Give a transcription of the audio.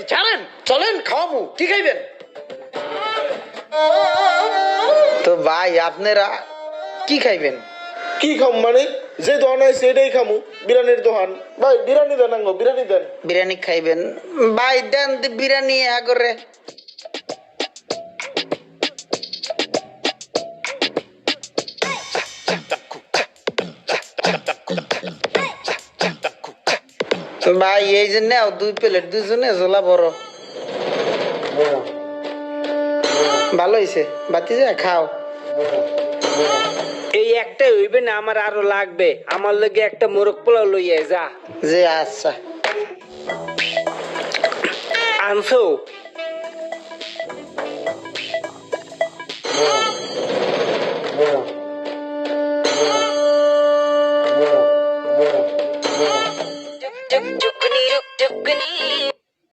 কইছি ছাড়েন চলেন খাওয়ামু কি খাইবেন তো ভাই আপনারা কি খাইবেন কি খাম মানে যে দোকান আছে সেটাই খামু বিরিয়ানির দোকান ভাই বিরিয়ানি দেন আঙ্গো বিরিয়ানি দেন বিরিয়ানি খাইবেন ভাই দেন দি বিরিয়ানি আগরে ভাই এই যে নাও দুই প্লেট দুজনে জোলা বড়। ভালো হয়েছে বাতি যা খাও। এই একটাই হইবে না আমার আরও লাগবে। আমার লাগে একটা মোরগ পোলাও লইয়ে যা। যে আচ্ছা। আনছো? Yeah. டுக்குனி டுக்குனி